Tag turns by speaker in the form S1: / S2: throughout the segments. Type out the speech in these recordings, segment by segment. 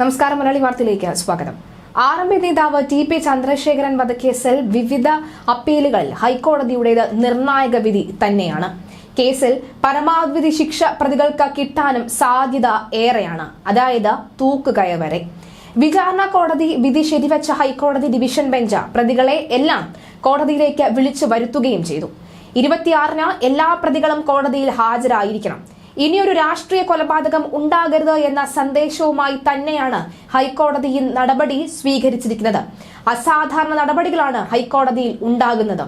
S1: നമസ്കാരം മലയാളി വാർത്തയിലേക്ക് സ്വാഗതം. ആർ എം പി നേതാവ് ടി പി ചന്ദ്രശേഖരൻ വധക്കേസിൽ വിവിധ അപ്പീലുകൾ ഹൈക്കോടതിയുടേത് നിർണായക വിധി തന്നെയാണ്. കേസിൽ പരമാവധി ശിക്ഷ പ്രതികൾക്ക് കിട്ടാനും സാധ്യത ഏറെയാണ്. അതായത് തൂക്കുകയ വരെ. വിചാരണ കോടതി വിധി ശരിവച്ച ഹൈക്കോടതി ഡിവിഷൻ ബെഞ്ച് പ്രതികളെ എല്ലാം കോടതിയിലേക്ക് വിളിച്ചു വരുത്തുകയും ചെയ്തു. ഇരുപത്തിയാറിന് എല്ലാ പ്രതികളും കോടതിയിൽ ഹാജരായിരിക്കണം. ഇനിയൊരു രാഷ്ട്രീയ കൊലപാതകം ഉണ്ടാകരുത് എന്ന സന്ദേശവുമായി തന്നെയാണ് ഹൈക്കോടതി നടപടി സ്വീകരിച്ചിരിക്കുന്നത്. അസാധാരണ നടപടികളാണ് ഹൈക്കോടതിയിൽ ഉണ്ടാകുന്നത്.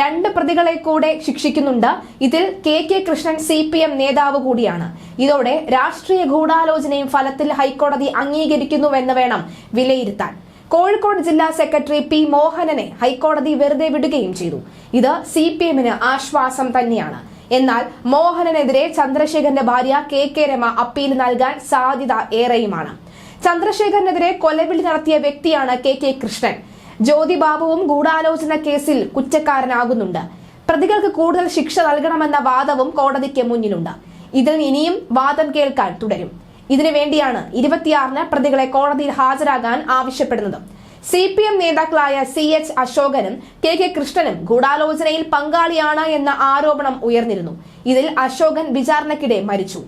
S1: രണ്ട് പ്രതികളെ കൂടെ ശിക്ഷിക്കുന്നുണ്ട്. ഇതിൽ K K Krishnan C P M നേതാവ് കൂടിയാണ്. ഇതോടെ രാഷ്ട്രീയ ഗൂഢാലോചനയും ഫലത്തിൽ ഹൈക്കോടതി അംഗീകരിക്കുന്നുവെന്ന് വേണം വിലയിരുത്താൻ. കോഴിക്കോട് ജില്ലാ സെക്രട്ടറി പി മോഹനനെ ഹൈക്കോടതി വെറുതെ വിടുകയും ചെയ്തു. ഇത് സി പി എമ്മിന് ആശ്വാസം തന്നെയാണ്. എന്നാൽ മോഹനനെതിരെ ചന്ദ്രശേഖരന്റെ ഭാര്യ കെ കെ രമ അപ്പീൽ നൽകാൻ സാധ്യത ഏറെയുമാണ്. ചന്ദ്രശേഖരനെതിരെ കൊലവിളി നടത്തിയ വ്യക്തിയാണ് കെ കെ കൃഷ്ണൻ. ജ്യോതി ബാബുവും ഗൂഢാലോചന കേസിൽ കുറ്റക്കാരനാകുന്നുണ്ട്. പ്രതികൾക്ക് കൂടുതൽ ശിക്ഷ നൽകണമെന്ന വാദവും കോടതിക്ക് മുന്നിലുണ്ട്. ഇതിൽ ഇനിയും വാദം കേൾക്കാൻ തുടരും. ഇതിനു വേണ്ടിയാണ് ഇരുപത്തിയാറിന് പ്രതികളെ കോടതിയിൽ ഹാജരാകാൻ ആവശ്യപ്പെടുന്നത്. സി പി എം നേതാക്കളായ സി എച്ച് അശോകനും കെ കെ കൃഷ്ണനും ഗൂഢാലോചനയിൽ പങ്കാളിയാണ് എന്ന ആരോപണം ഉയർന്നിരുന്നു. ഇതിൽ അശോകൻ വിചാരണക്കിടെ മരിച്ചു.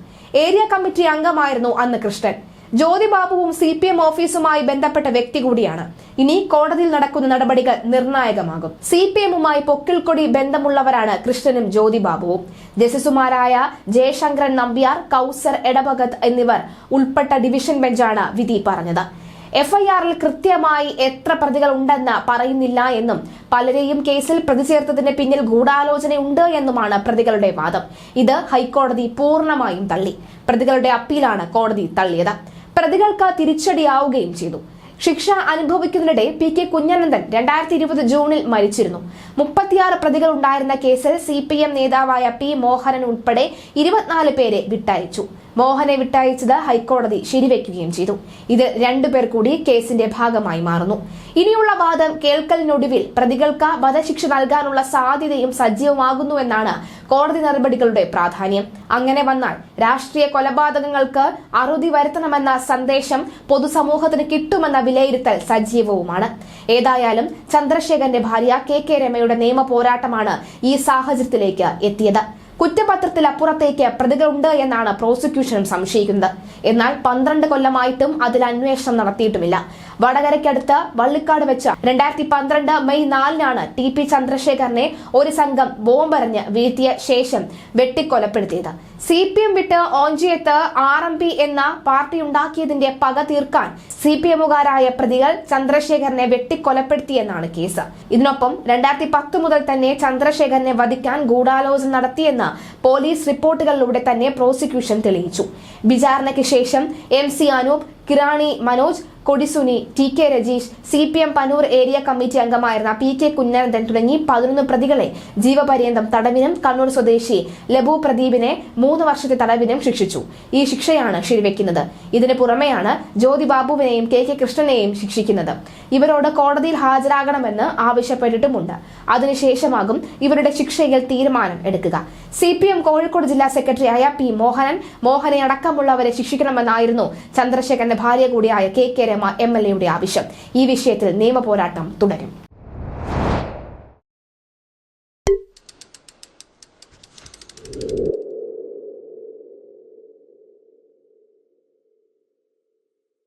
S1: ഏരിയ കമ്മിറ്റി അംഗമായിരുന്നു അന്ന് കൃഷ്ണൻ. ജ്യോതിബാബുവും സി പി എം ഓഫീസുമായി ബന്ധപ്പെട്ട വ്യക്തി കൂടിയാണ്. ഇനി കോടതിയിൽ നടക്കുന്ന നടപടികൾ നിർണായകമാകും. സി പി എമ്മുമായി പൊക്കിൾക്കൊടി ബന്ധമുള്ളവരാണ് കൃഷ്ണനും ജ്യോതിബാബുവും. ജസ്റ്റിസുമാരായ ജയശങ്കരൻ നമ്പ്യാർ കൌസർ എടഭഗത് എന്നിവർ ഉൾപ്പെട്ട ഡിവിഷൻ ബെഞ്ചാണ് വിധി പറഞ്ഞത്. എഫ്ഐആറിൽ കൃത്യമായി എത്ര പ്രതികൾ ഉണ്ടെന്ന് പറയുന്നില്ല എന്നും പലരെയും കേസിൽ പ്രതി ചേർത്തതിന് പിന്നിൽ ഗൂഢാലോചനയുണ്ട് എന്നുമാണ് പ്രതികളുടെ വാദം. ഇത് ഹൈക്കോടതി പൂർണമായും തള്ളി. പ്രതികളുടെ അപ്പീലാണ് കോടതി തള്ളിയത്. പ്രതികൾക്ക് തിരിച്ചടിയാവുകയും ചെയ്തു. ശിക്ഷ അനുഭവിക്കുന്നതിനിടെ പി കെ കുഞ്ഞനന്ദൻ രണ്ടായിരത്തി ഇരുപത് ജൂണിൽ മരിച്ചിരുന്നു. മുപ്പത്തിയാറ് പ്രതികൾ ഉണ്ടായിരുന്ന കേസിൽ സി പി എം നേതാവായ പി മോഹനൻ ഉൾപ്പെടെ ഇരുപത്തിനാല് പേരെ വിട്ടയച്ചു. മോഹനെ വിട്ടയച്ചത് ഹൈക്കോടതി ശരിവെക്കുകയും ചെയ്തു. ഇത് രണ്ടുപേർ കൂടി കേസിന്റെ ഭാഗമായി മാറുന്നു. ഇനിയുള്ള വാദം കേൾക്കലിനൊടുവിൽ പ്രതികൾക്ക് വധശിക്ഷ നൽകാനുള്ള സാധ്യതയും സജീവമാകുന്നുവെന്നാണ് കോടതി നടപടികളുടെ പ്രാധാന്യം. അങ്ങനെ വന്നാൽ രാഷ്ട്രീയ കൊലപാതകങ്ങൾക്ക് അറുതി വരുത്തണമെന്ന സന്ദേശം പൊതുസമൂഹത്തിന് കിട്ടുമെന്ന വിലയിരുത്തൽ സജീവവുമാണ്. ഏതായാലും ചന്ദ്രശേഖരന്റെ ഭാര്യ കെ കെ രമയുടെ നിയമ പോരാട്ടമാണ് ഈ സാഹചര്യത്തിലേക്ക് എത്തിയത്. കുറ്റപത്രത്തിൽ അപ്പുറത്തേക്ക് പ്രതികളുണ്ട് എന്നാണ് പ്രോസിക്യൂഷനും സംശയിക്കുന്നത്. എന്നാൽ പന്ത്രണ്ട് കൊല്ലമായിട്ടും അതിൽ അന്വേഷണം നടത്തിയിട്ടുമില്ല. വടകരയ്ക്കടുത്ത് വള്ളിക്കാട് വെച്ച് രണ്ടായിരത്തി പന്ത്രണ്ട് മെയ് നാലിനാണ് ടി പി ചന്ദ്രശേഖരനെ ഒരു സംഘം ബോംബെറിഞ്ഞ് വീഴ്ത്തിയ ശേഷം വെട്ടിക്കൊലപ്പെടുത്തിയത്. സി പി എം വിട്ട് ഓഞ്ചിയത്ത് ആർ എം പി എന്ന പാർട്ടി ഉണ്ടാക്കിയതിന്റെ പക തീർക്കാൻ സി പി എമ്മുകാരായ പ്രതികൾ ചന്ദ്രശേഖരനെ വെട്ടിക്കൊലപ്പെടുത്തിയെന്നാണ് കേസ്. ഇതിനൊപ്പം രണ്ടായിരത്തി പത്ത് മുതൽ തന്നെ ചന്ദ്രശേഖരനെ വധിക്കാൻ ഗൂഢാലോചന നടത്തിയെന്ന് പോലീസ് റിപ്പോർട്ടുകളിലൂടെ തന്നെ പ്രോസിക്യൂഷൻ തെളിയിച്ചു. വിചാരണയ്ക്ക് ശേഷം M C Anoop Kirmani Manoj Kodisuni T K Rajeesh C P M Panoor area committee അംഗമായിരുന്ന പി കെ കുഞ്ഞനന്ദൻ തുടങ്ങി പതിനൊന്ന് പ്രതികളെ ജീവപര്യന്തം തടവിനും കണ്ണൂർ സ്വദേശി ലബു പ്രദീപിനെ മൂന്ന് വർഷത്തെ തടവിനും ശിക്ഷിച്ചു. ഈ ശിക്ഷയാണ് ശരിവെക്കുന്നത്. ഇതിനു പുറമെയാണ് ജ്യോതി ബാബുവിനെയും കെ കെ കൃഷ്ണനെയും ശിക്ഷിക്കുന്നത്. ഇവരോട് കോടതിയിൽ ഹാജരാകണമെന്ന് ആവശ്യപ്പെട്ടിട്ടുമുണ്ട്. അതിനുശേഷമാകും ഇവരുടെ ശിക്ഷയിൽ തീരുമാനം എടുക്കുക. സി പി എം കോഴിക്കോട് ജില്ലാ സെക്രട്ടറിയായ പി മോഹനൻ മോഹനെ അടക്കമുള്ളവരെ ശിക്ഷിക്കണമെന്നായിരുന്നു ചന്ദ്രശേഖരന്റെ ഭാര്യ കൂടിയായ K K Rema M L എയുടെ ആവശ്യം. ഈ വിഷയത്തിൽ നിയമപോരാട്ടം തുടരും.